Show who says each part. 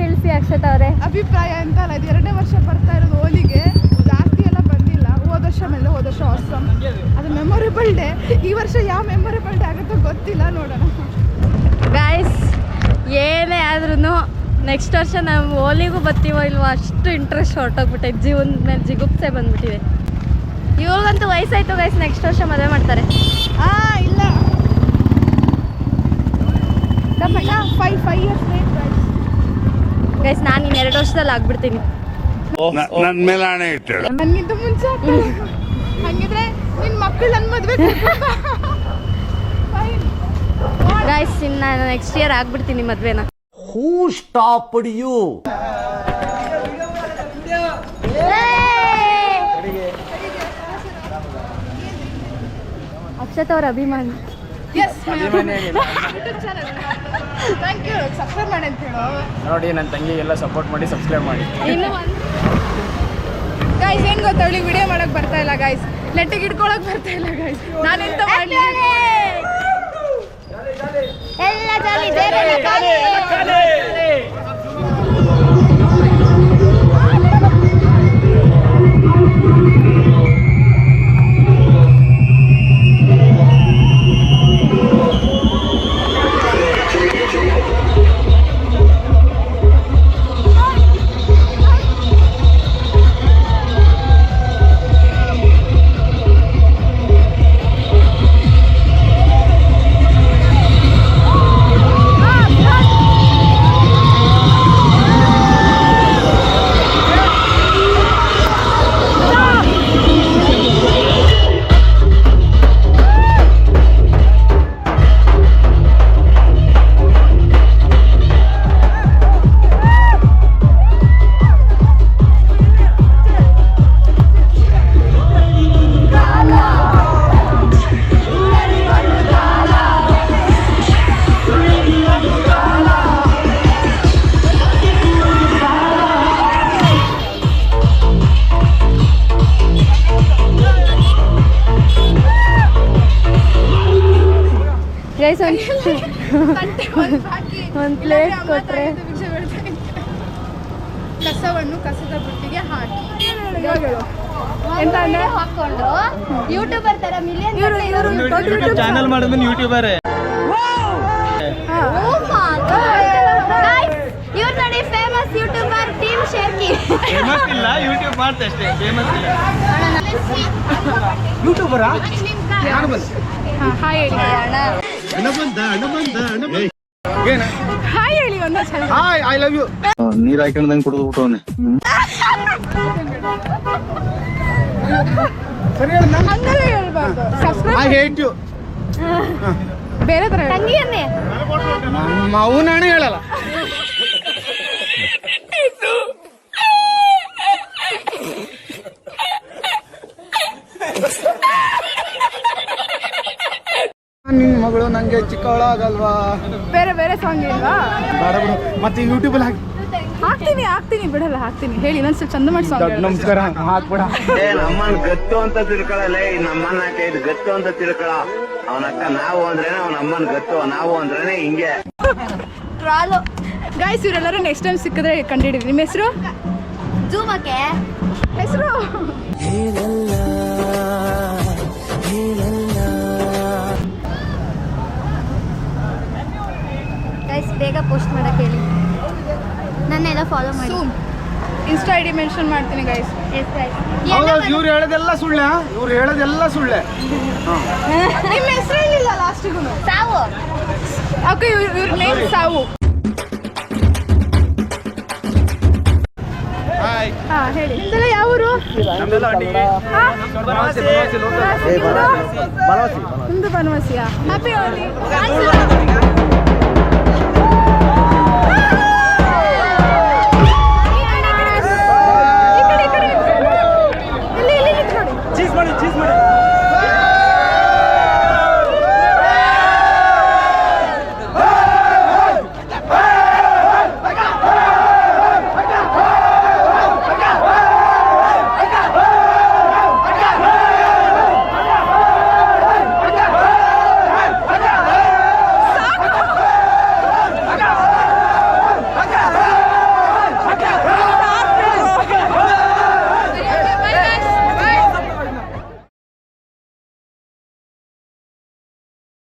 Speaker 1: ತಿಳಿಸಿ ಅಕ್ಷತ ಅವರೇ.
Speaker 2: ಅಭಿಪ್ರಾಯ ಅಂತ ಅಲ್ಲ ಇದು ಎರಡನೇ ವರ್ಷ ಬರ್ತಾ ಇರೋದು ಹೋಲಿಗೆ. ಜಾಸ್ತಿ ಎಲ್ಲ ಬಂದಿಲ್ಲ. ಹೋದ ವರ್ಷ ಮೇಲೆ ಹೋದ ವರ್ಷ ಹೊಸ ಅದು ಮೆಮೊರೇಬಲ್ ಡೇ ಈ ವರ್ಷ ಯಾವ ಮೆಮೊರೇಬಲ್ ಡೇ ಆಗುತ್ತೋ ಗೊತ್ತಿಲ್ಲ ನೋಡೋಣ.
Speaker 1: ಗಾಯ್ಸ್ ಏನೇ ಆದ್ರೂ ನೆಕ್ಸ್ಟ್ ವರ್ಷ ನಾವು ಹೋಲಿಗೂ ಬರ್ತೀವೋ ಇಲ್ವೋ ಅಷ್ಟು ಇಂಟ್ರೆಸ್ಟ್ ಹೊರಟೋಗ್ಬಿಟ್ಟೈತೆ ಜೀವನದ ಮೇಲೆ ಜಿಗುಪ್ಸೆ ಬಂದ್ಬಿಟ್ಟಿದೆ. ಇವಾಗಂತೂ ವಯಸ್ಸಾಯ್ತು ಗೈಸ್ ನೆಕ್ಸ್ಟ್ ವರ್ಷ ಮದುವೆ ಮಾಡ್ತಾರೆ.
Speaker 2: ಆ ಇಲ್ಲ. ಫೈವ್ ಫೈವ್ ಇಯರ್ಸ್
Speaker 1: ಗೈಸ್ ನಾನು ಇನ್ನು ಎರಡು ವರ್ಷದಲ್ಲಿ ಆಗ್ಬಿಡ್ತೀನಿ.
Speaker 3: ನನ್ ಮೇಲೆ ಹಣೆ ಇಟ್ಟಳು
Speaker 2: ನನ್ಗಿಂತ ಮುಂಚೆ ಹಂಗಿದ್ರೆ ನಿನ್ ಮಕ್ಕಳು ನನ್ನ ಮದ್ವೆ
Speaker 1: ಗೈಸ್ ಇನ್ನು ನಾನು ನೆಕ್ಸ್ಟ್ ಇಯರ್ ಆಗ್ಬಿಡ್ತೀನಿ ಮದ್ವೆನ.
Speaker 4: ಹೂ ಸ್ಟಾಪ್ ಯು
Speaker 1: ಅಕ್ಷತ್ ಅವ್ರ ಅಭಿಮಾನಿ.
Speaker 2: S YouTube channel thank you subscribe ಮಾಡಿ ಅಂತ ಹೇಳು.
Speaker 5: ನೋಡಿ ನನ್ನ ತಂಗಿ ಎಲ್ಲ ಸಪೋರ್ಟ್ ಮಾಡಿ ಸಬ್ಸ್ಕ್ರೈಬ್ ಮಾಡಿ.
Speaker 1: ಇನ್ನು ಒಂದು
Speaker 2: ಗಾಯ್ಸ್ ಏನು ಗೊತ್ತಾ? ಅವಳಿಗೆ ವಿಡಿಯೋ ಮಾಡೋಕೆ ಬರ್ತಾ ಇಲ್ಲ ಗಾಯ್ಸ್ ನೆಟ್ಟಿಗೆ ಇಟ್ಕೊಳಕ್ ಬರ್ತಾ ಇಲ್ಲ ಗಾಯ್ಸ್ ನಾನು ಎಂತ ಮಾಡ್ಲಿ?
Speaker 1: ಎಲ್ಲ ಜಾಲಿ ಬೇರೆ
Speaker 2: ತಾಯಿದು ಒಂದು ಪ್ಲೇಸ್ ಕೊಟ್ಟರೆ ಕಸವನ್ನು ಕಸದ ಬುಟ್ಟಿಗೆ ಹಾಕಿ.
Speaker 1: ಹಾಕೊಂಡು ಯೂಟ್ಯೂಬರ್ ತರ ಮಿಲಿಯನ್
Speaker 5: ಚಾನಲ್ ಮಾಡಿದ್ಮೇಲೆ ಯೂಟ್ಯೂಬರ್
Speaker 1: ಇವ್ರು ನೋಡಿ ಫೇಮಸ್ ಯೂಟ್ಯೂಬರ್ ಟೀಮ್ ಶೇರ್ಕಿ
Speaker 5: ಫೇಮಸ್ ಇಲ್ಲ ಯೂಟ್ಯೂಬ್ ಮಾಡ್ತಾ ಅಷ್ಟೇ. ಫೇಮಸ್ ಇಲ್ಲ. ಯೂಟ್ಯೂಬರಾ
Speaker 2: ಹಾಯ್ ಹೇಳಿ. ಹಾಯ್ ಹೇಳಿ ಒಂದೇ ಸಲ
Speaker 5: ಹಾಯ್ ಐ ಲವ್ ಯು
Speaker 3: ನೀರ್ ಹಾಕೊಂಡಂಗ್ ಕುಡಿದು ಬಿಟ್ಟವನೆ
Speaker 5: ಸರಿ ಹೇಳ
Speaker 2: ಹಂಗೆಲ್ಲ ಹೇಳ್ಬಾರ್ದು.
Speaker 5: ಐ ಹೇಟ್ ಯು
Speaker 2: ಬೇರೆ ತರ ಹೇಳು.
Speaker 1: ತಂಗಿ ಅನ್ನಿ
Speaker 5: ನಮ್ಮ ಅವನಾಣೆ ಹೇಳಲ್ಲ. ನಿನ್ನ ಮಗಳು ನಂಗೆ ಚಿಕ್ಕವಳಾಗಲ್ವಾ?
Speaker 2: ಬೇರೆ ಬೇರೆ ಸಾಂಗ್ ಇಲ್ವಾ
Speaker 5: ಬೇಡ ಬಿಡು. ಮತ್ತೆ ಯೂಟ್ಯೂಬಲ್ಲಿ ಅಲ್ಲಿ
Speaker 2: ಹಾಕ್ತೀನಿ ಹಾಕ್ತೀನಿ ಬಿಡಲ್ಲ ಹಾಕ್ತೀನಿ. ಹೇಳಿ ಇನ್ನೊಂದ್ ಸ್ವಲ್ಪ ಚಂದ ಮಾಡಿ
Speaker 5: ದೊಡ್ಡ
Speaker 2: ಸಾಂಗ್
Speaker 5: ನಮಸ್ಕಾರ ಹಾಕ್ಬಿಡ.
Speaker 6: ಏ ನಮ್ಮನ್ ಗತ್ತು ಅಂತ ತಿಳ್ಕೊಳಲ್ಲ ನಮ್ಮನ್ನ ಹಾಕೈದು ಗತ್ತು ಅಂತ ತಿಳ್ಕೊಳ. ಅವನಕ್ಕ ನಾವು ಅಂದ್ರೇನೆ ಅವನ ಅಮ್ಮನ ಗತ್ತು ನಾವು ಅಂದ್ರೇನೆ ಹಿಂಗೆ.
Speaker 1: ಟ್ರಾಲು.
Speaker 2: ಗಾಯ್ಸ್ ಇವರೆಲ್ಲರೂ ನೆಕ್ಸ್ಟ್ ಟೈಮ್ ಸಿಕ್ಕಿದ್ರೆ ಕಂಡಿಡಿದ್ರಿ ನಿಮ್ಮ ಹೆಸರು?
Speaker 1: ಜೂಮಕ್ಕೆ.
Speaker 2: ಹೆಸರು?
Speaker 1: ಬೇಗ ಪೋಸ್ಟ್ ಮಾಡಕ್ಕೆ ಹೇಳಿ. ನನ್ನೆಲ್ಲ ಫಾಲೋ ಮಾಡಿ.
Speaker 2: ಇನ್ಸ್ಟಾ ಐಡಿ ಡಿ ಮೆನ್ಷನ್ ಮಾಡ್ತೀನಿ ಗೈಸ್
Speaker 5: ಹೌದೌದು ಇವ್ರು ಹೇಳೋದೆಲ್ಲ ಸುಳ್ಳೆ ಇವ್ರು ಹೇಳೋದೆಲ್ಲ ಸುಳ್ಳೆ.
Speaker 2: ನಿಮ್ಮ ಹೆಸರು ಹೇಳಿಲ್ಲ ಲಾಸ್ಟಿಗೂ
Speaker 1: ಸಾವು.
Speaker 2: ಓಕೆ ಇವ್ರ ಇವ್ರ ನೇಮ್ ಸಾವು.
Speaker 5: ಹಾಯ್
Speaker 2: ಹಾ ಹೇಳಿ. ಯಾವ ಊರು? ನಿಮ್ದು ಬನವಾಸಿಯಾ? ಹ್ಯಾಪಿ ಹೋಲಿ